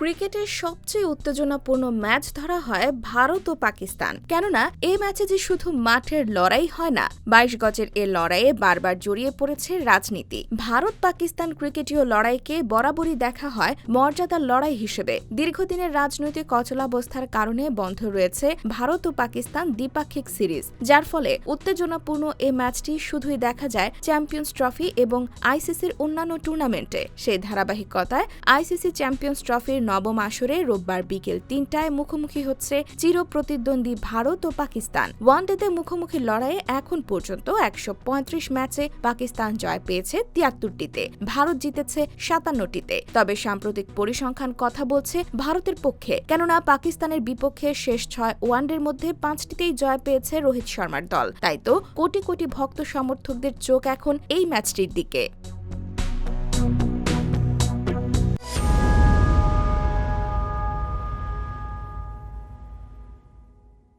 ক্রিকেটের সবচেয়ে উত্তেজনাপূর্ণ ম্যাচ ধরা হয় ভারত ও পাকিস্তান। কেননা এই ম্যাচে যে শুধু মাঠের লড়াই হয় না, বাইশ গজের এ লড়াইয়ে বারবার জড়িয়ে পড়েছে রাজনীতি। ভারত পাকিস্তান ক্রিকেটীয় লড়াইকে বরাবরই দেখা হয় মর্যাদার লড়াই হিসেবে। দীর্ঘদিনের রাজনৈতিক অচলাবস্থার কারণে বন্ধ রয়েছে ভারত ও পাকিস্তান দ্বিপাক্ষিক সিরিজ, যার ফলে উত্তেজনাপূর্ণ এই ম্যাচটি শুধুই দেখা যায় চ্যাম্পিয়ন্স ট্রফি এবং আইসিসির অন্যান্য টুর্নামেন্টে। সেই ধারাবাহিকতায় আইসিসি চ্যাম্পিয়ন্স ট্রফির নবম আসরে রোববার বিকেল তিনটায় মুখোমুখি হচ্ছে চির প্রতিদ্বন্দ্বী ভারত ও পাকিস্তান। ওয়ানডেতে মুখোমুখি লড়াইয়ে এখন পর্যন্ত একশো পঁয়ত্রিশ ম্যাচে পাকিস্তান জয় পেয়েছে তিয়াত্তরটিতে। ভারত জিতেছে সাতান্নটিতে। তবে সাম্প্রতিক পরিসংখ্যান কথা বলছে ভারতের পক্ষে। কেননা পাকিস্তানের বিপক্ষে শেষ ছয় ওয়ানডের মধ্যে পাঁচটিতেই জয় পেয়েছে রোহিত শর্মার দল। তাই তো কোটি কোটি ভক্ত সমর্থকদের চোখ এখন এই ম্যাচটির দিকে।